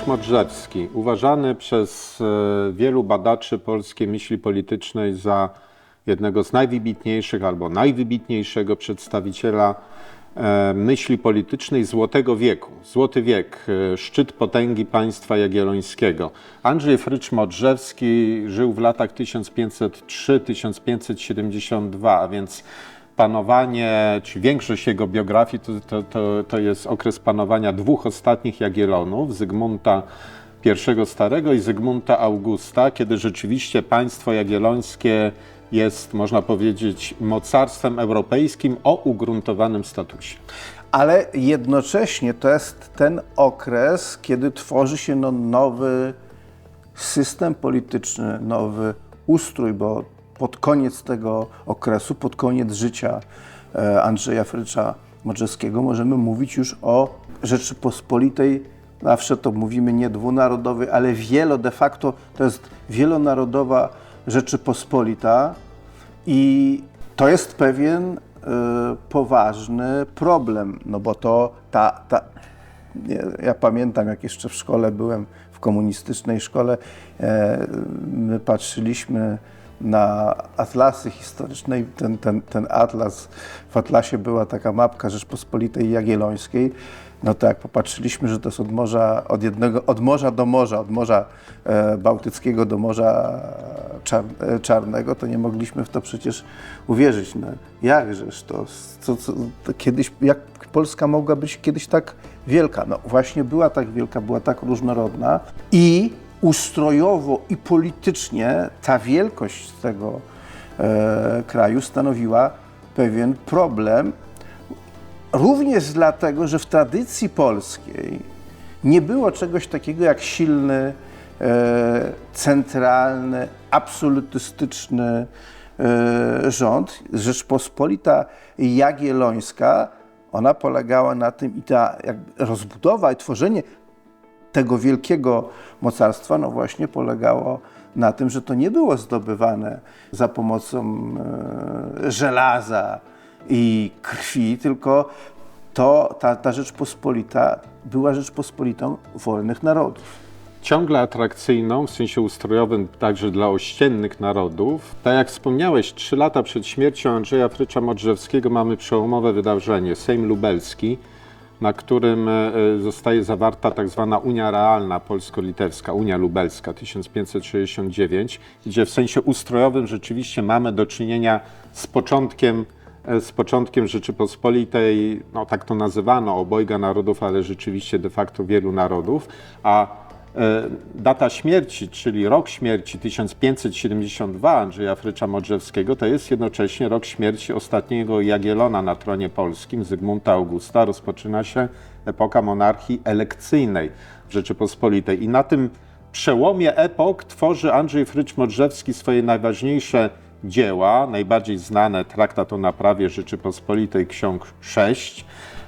Andrzej Frycz-Modrzewski, uważany przez e, wielu badaczy polskiej myśli politycznej za jednego z najwybitniejszych albo najwybitniejszego przedstawiciela e, myśli politycznej Złotego Wieku. Złoty Wiek, e, szczyt potęgi państwa jagiellońskiego. Andrzej Frycz-Modrzewski żył w latach 1503-1572, a więc panowanie, czy większość jego biografii to, to, to, to jest okres panowania dwóch ostatnich Jagiellonów, Zygmunta I Starego i Zygmunta Augusta, kiedy rzeczywiście państwo jagiellońskie jest, można powiedzieć, mocarstwem europejskim o ugruntowanym statusie. Ale jednocześnie to jest ten okres, kiedy tworzy się no, nowy system polityczny, nowy ustrój, bo pod koniec tego okresu, pod koniec życia e, Andrzeja Frycza Modrzewskiego możemy mówić już o Rzeczypospolitej, zawsze to mówimy nie dwunarodowej, ale wielo, de facto to jest wielonarodowa Rzeczypospolita i to jest pewien e, poważny problem, no bo to ta, ta ja pamiętam, jak jeszcze w szkole byłem, w komunistycznej szkole, e, my patrzyliśmy na atlasy historyczne ten, ten, ten atlas, w atlasie była taka mapka Rzeczpospolitej Jagiellońskiej, no to jak popatrzyliśmy, że to jest od morza, od jednego, od morza do morza, od Morza e, Bałtyckiego do Morza Czar, e, Czarnego, to nie mogliśmy w to przecież uwierzyć. No, jakżeż to, co, co, to kiedyś, jak Polska mogła być kiedyś tak wielka? No właśnie była tak wielka, była tak różnorodna i ustrojowo i politycznie ta wielkość tego e, kraju stanowiła pewien problem, Również dlatego, że w tradycji polskiej nie było czegoś takiego jak silny, e, centralny, absolutystyczny e, rząd. Rzeczpospolita Jagiellońska, ona polegała na tym i ta rozbudowa i tworzenie tego wielkiego mocarstwa, no właśnie polegało na tym, że to nie było zdobywane za pomocą e, żelaza, i krwi, tylko to, ta, ta Rzeczpospolita była Rzeczpospolitą wolnych narodów. Ciągle atrakcyjną w sensie ustrojowym także dla ościennych narodów. Tak jak wspomniałeś, trzy lata przed śmiercią Andrzeja Frycza Modrzewskiego mamy przełomowe wydarzenie, Sejm Lubelski, na którym e, zostaje zawarta tak zwana Unia Realna Polsko-Litewska, Unia Lubelska 1569, gdzie w sensie ustrojowym rzeczywiście mamy do czynienia z początkiem E, z początkiem Rzeczypospolitej, no tak to nazywano, obojga narodów, ale rzeczywiście de facto wielu narodów, a data śmierci, czyli rok śmierci 1572 Andrzeja Frycza Modrzewskiego, to jest jednocześnie rok śmierci ostatniego Jagielona na tronie polskim, Zygmunta Augusta. Rozpoczyna się epoka monarchii elekcyjnej w Rzeczypospolitej. I na tym przełomie epok tworzy Andrzej Frycz Modrzewski swoje najważniejsze dzieła, najbardziej znane traktat o naprawie Rzeczypospolitej ksiąg 6,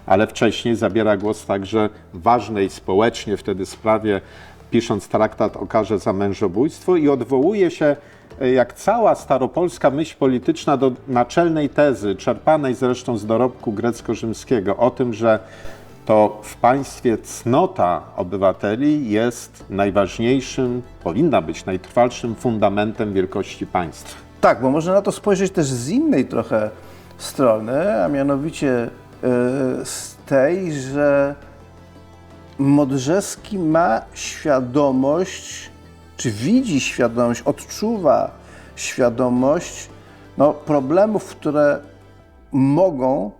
ale wcześniej zabiera głos także ważnej społecznie wtedy sprawie, pisząc traktat o karze za mężobójstwo i odwołuje się e, jak cała staropolska myśl polityczna do naczelnej tezy, czerpanej zresztą z dorobku grecko-rzymskiego, o tym, że to w państwie cnota obywateli jest najważniejszym, powinna być najtrwalszym fundamentem wielkości państwa. Tak, bo można na to spojrzeć też z innej trochę strony, a mianowicie e, z tej, że Modrzewski ma świadomość, czy widzi świadomość, odczuwa świadomość no, problemów, które mogą,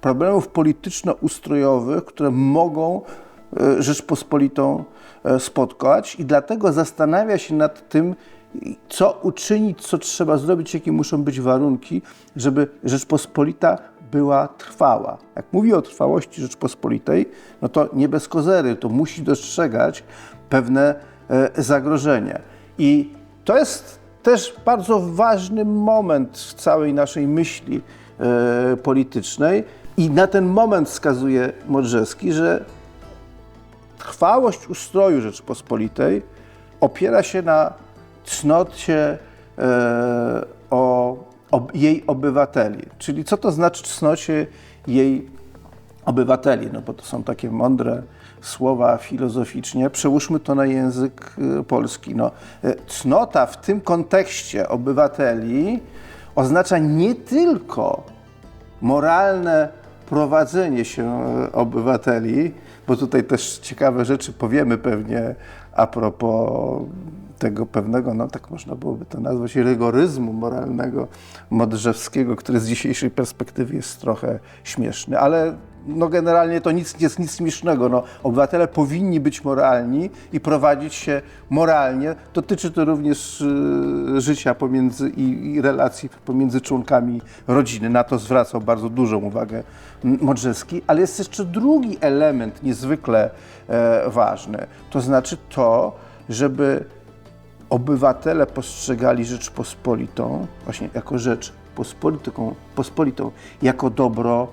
problemów polityczno-ustrojowych, które mogą e, Rzeczpospolitą e, spotkać i dlatego zastanawia się nad tym, co uczynić, co trzeba zrobić, jakie muszą być warunki, żeby Rzeczpospolita była trwała. Jak mówi o trwałości Rzeczpospolitej, no to nie bez kozery, to musi dostrzegać pewne e, zagrożenie. I to jest też bardzo ważny moment w całej naszej myśli e, politycznej. I na ten moment wskazuje Modrzewski, że trwałość ustroju Rzeczpospolitej opiera się na cnocie e, o, o, jej obywateli. Czyli co to znaczy cnocie jej obywateli, no bo to są takie mądre słowa filozoficznie, przełóżmy to na język y, polski. No, y, cnota w tym kontekście obywateli oznacza nie tylko moralne prowadzenie się e, obywateli, bo tutaj też ciekawe rzeczy powiemy pewnie a propos tego pewnego, no tak można byłoby to nazwać, rygoryzmu moralnego Modrzewskiego, który z dzisiejszej perspektywy jest trochę śmieszny, ale no generalnie to nic, jest nic śmiesznego. No, obywatele powinni być moralni i prowadzić się moralnie. Dotyczy to również y, życia pomiędzy i, i relacji pomiędzy członkami rodziny. Na to zwracał bardzo dużą uwagę Modrzewski. Ale jest jeszcze drugi element niezwykle e, ważny. To znaczy to, żeby obywatele postrzegali Rzeczpospolitą właśnie jako rzecz pospolitą, pospolitą jako dobro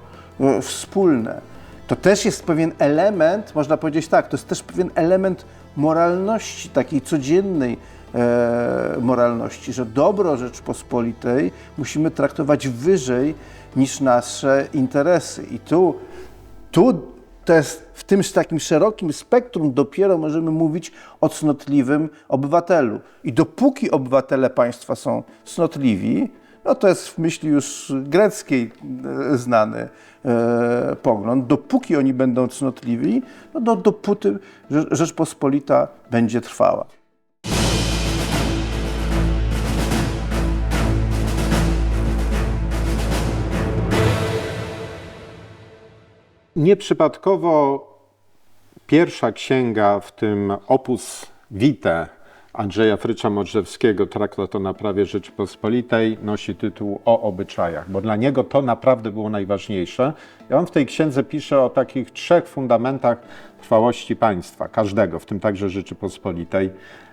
wspólne. To też jest pewien element, można powiedzieć tak, to jest też pewien element moralności, takiej codziennej e, moralności, że dobro Rzeczpospolitej musimy traktować wyżej niż nasze interesy. I tu, tu to jest w tym takim szerokim spektrum dopiero możemy mówić o cnotliwym obywatelu. I dopóki obywatele państwa są cnotliwi, no to jest w myśli już greckiej e, znany e, pogląd, dopóki oni będą cnotliwi, no do, dopóty Rze- Rzeczpospolita będzie trwała. Nieprzypadkowo pierwsza księga w tym opus vitae Andrzeja Frycza Modrzewskiego, traktat o naprawie Rzeczypospolitej, nosi tytuł O obyczajach, bo dla niego to naprawdę było najważniejsze. I on w tej księdze pisze o takich trzech fundamentach trwałości państwa, każdego, w tym także Rzeczypospolitej,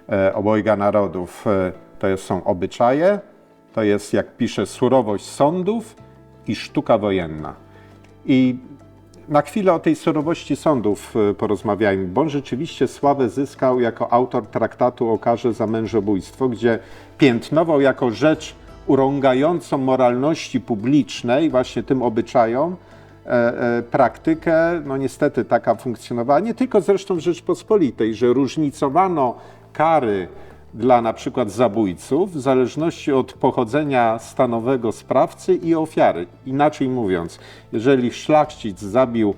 e, obojga narodów. E, to są obyczaje, to jest, jak pisze, surowość sądów i sztuka wojenna. I na chwilę o tej surowości sądów y, porozmawiajmy, bo on rzeczywiście sławę zyskał jako autor traktatu o karze za mężobójstwo, gdzie piętnował jako rzecz urągającą moralności publicznej, właśnie tym obyczajom, e, e, praktykę, no niestety taka funkcjonowała, nie tylko zresztą w Rzeczpospolitej, że różnicowano kary dla na przykład zabójców w zależności od pochodzenia stanowego sprawcy i ofiary. Inaczej mówiąc, jeżeli szlachcic zabił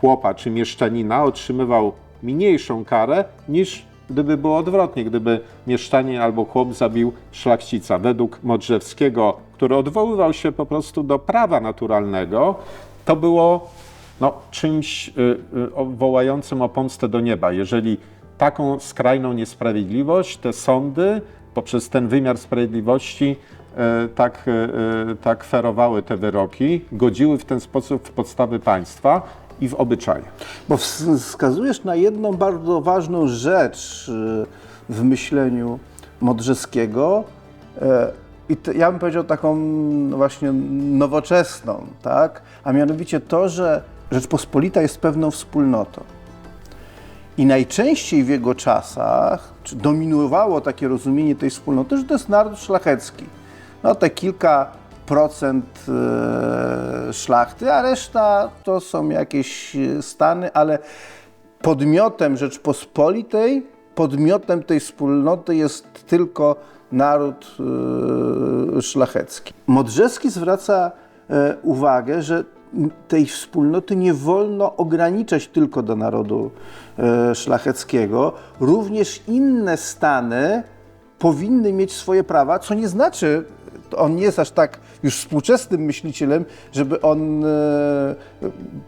chłopa czy mieszczanina, otrzymywał mniejszą karę niż gdyby było odwrotnie, gdyby mieszczanin albo chłop zabił szlachcica. Według Modrzewskiego, który odwoływał się po prostu do prawa naturalnego, to było no, czymś y, y, wołającym o pomstę do nieba. Jeżeli taką skrajną niesprawiedliwość te sądy poprzez ten wymiar sprawiedliwości e, tak, e, e, tak ferowały te wyroki, godziły w ten sposób w podstawy państwa i w obyczaje. Bo ws- wskazujesz na jedną bardzo ważną rzecz w myśleniu Modrzewskiego. e, I to, ja bym powiedział taką no właśnie nowoczesną, tak? A mianowicie to, że Rzeczpospolita jest pewną wspólnotą. I najczęściej w jego czasach dominowało takie rozumienie tej wspólnoty, że to jest naród szlachecki. No te kilka procent e, szlachty, a reszta to są jakieś e, stany, ale podmiotem Rzeczpospolitej, podmiotem tej wspólnoty jest tylko naród e, szlachecki. Modrzewski zwraca uwagę, że tej wspólnoty nie wolno ograniczać tylko do narodu e, szlacheckiego. Również inne stany powinny mieć swoje prawa, co nie znaczy, on nie jest aż tak już współczesnym myślicielem, żeby on e,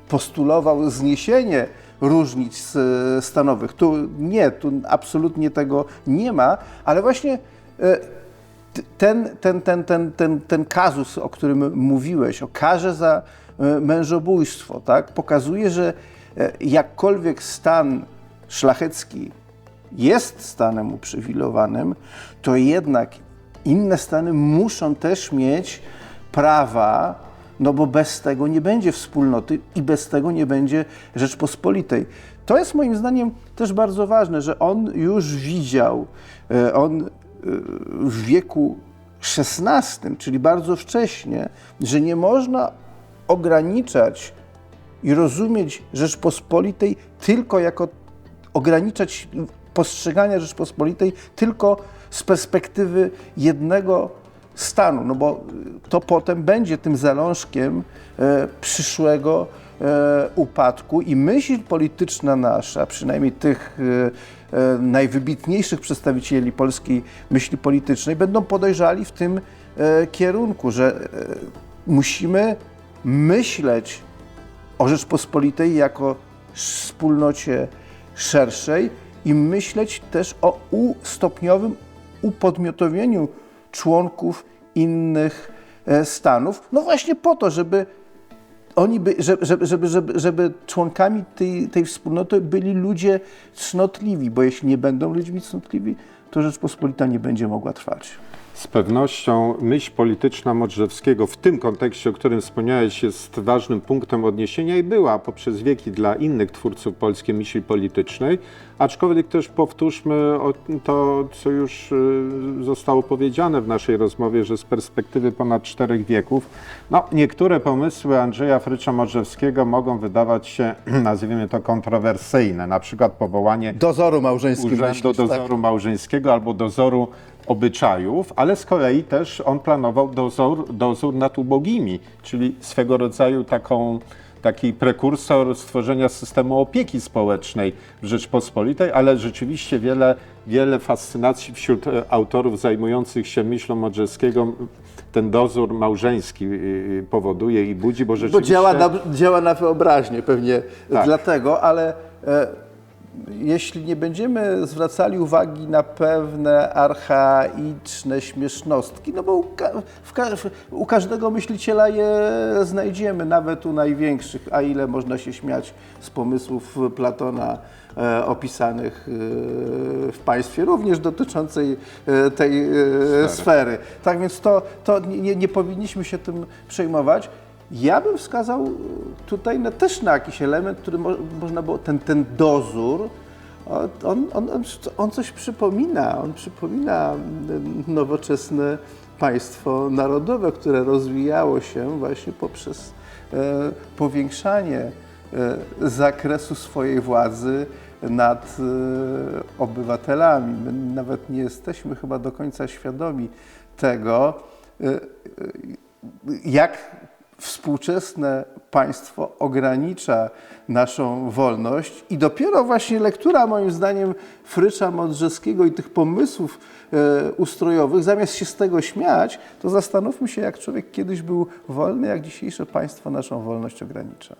postulował zniesienie różnic e, stanowych. Tu nie, tu absolutnie tego nie ma, ale właśnie ten, ten, ten, ten, ten, ten kazus, o którym mówiłeś, o karze za mężobójstwo, tak, pokazuje, że e, jakkolwiek stan szlachecki jest stanem uprzywilejowanym, to jednak inne stany muszą też mieć prawa, no bo bez tego nie będzie wspólnoty i bez tego nie będzie Rzeczpospolitej. To jest moim zdaniem też bardzo ważne, że on już widział, e, on e, w wieku XVI, czyli bardzo wcześnie, że nie można ograniczać i rozumieć Rzeczpospolitej tylko jako ograniczać postrzegania Rzeczpospolitej tylko z perspektywy jednego stanu, no bo to potem będzie tym zalążkiem e, przyszłego e, upadku i myśl polityczna nasza, przynajmniej tych e, e, najwybitniejszych przedstawicieli polskiej myśli politycznej, będą podejrzali w tym e, kierunku, że e, musimy myśleć o Rzeczpospolitej jako wspólnocie szerszej i myśleć też o stopniowym upodmiotowieniu członków innych e, stanów, no właśnie po to, żeby oni by, żeby, żeby, żeby, żeby członkami tej, tej wspólnoty byli ludzie cnotliwi, bo jeśli nie będą ludźmi cnotliwi, to Rzeczpospolita nie będzie mogła trwać. Z pewnością myśl polityczna Modrzewskiego w tym kontekście, o którym wspomniałeś, jest ważnym punktem odniesienia i była poprzez wieki dla innych twórców polskiej myśli politycznej. Aczkolwiek też powtórzmy to, co już y, zostało powiedziane w naszej rozmowie, że z perspektywy ponad czterech wieków, no, niektóre pomysły Andrzeja Frycza Modrzewskiego mogą wydawać się, nazwijmy to, kontrowersyjne. Na przykład powołanie Dozoru małżeńskiego. Urzędu Dozoru Małżeńskiego albo dozoru obyczajów, ale z kolei też on planował dozór, dozór nad ubogimi, czyli swego rodzaju taką, taki prekursor stworzenia systemu opieki społecznej w Rzeczpospolitej, ale rzeczywiście wiele, wiele fascynacji wśród e, autorów zajmujących się myślą Modrzewskiego ten dozór małżeński y, powoduje i budzi, bo Bo rzeczywiście... działa na, działa na wyobraźnię pewnie Tak. dlatego, ale e, jeśli nie będziemy zwracali uwagi na pewne archaiczne śmiesznostki, no bo u, ka, ka- u każdego myśliciela je znajdziemy, nawet u największych, a ile można się śmiać z pomysłów Platona e, opisanych e, w państwie, również dotyczącej e, tej e, sfery. Tak więc to, to nie- nie powinniśmy się tym przejmować. Ja bym wskazał tutaj na, też na jakiś element, który mo, można było, ten, ten dozór, on, on, on, on coś przypomina, on przypomina mm, nowoczesne państwo narodowe, które rozwijało się właśnie poprzez e, powiększanie e, zakresu swojej władzy nad e, obywatelami. My nawet nie jesteśmy chyba do końca świadomi tego, e, e, jak współczesne państwo ogranicza naszą wolność i dopiero właśnie lektura, moim zdaniem, Frycza Modrzewskiego i tych pomysłów e, ustrojowych, zamiast się z tego śmiać, to zastanówmy się, jak człowiek kiedyś był wolny, jak dzisiejsze państwo naszą wolność ogranicza.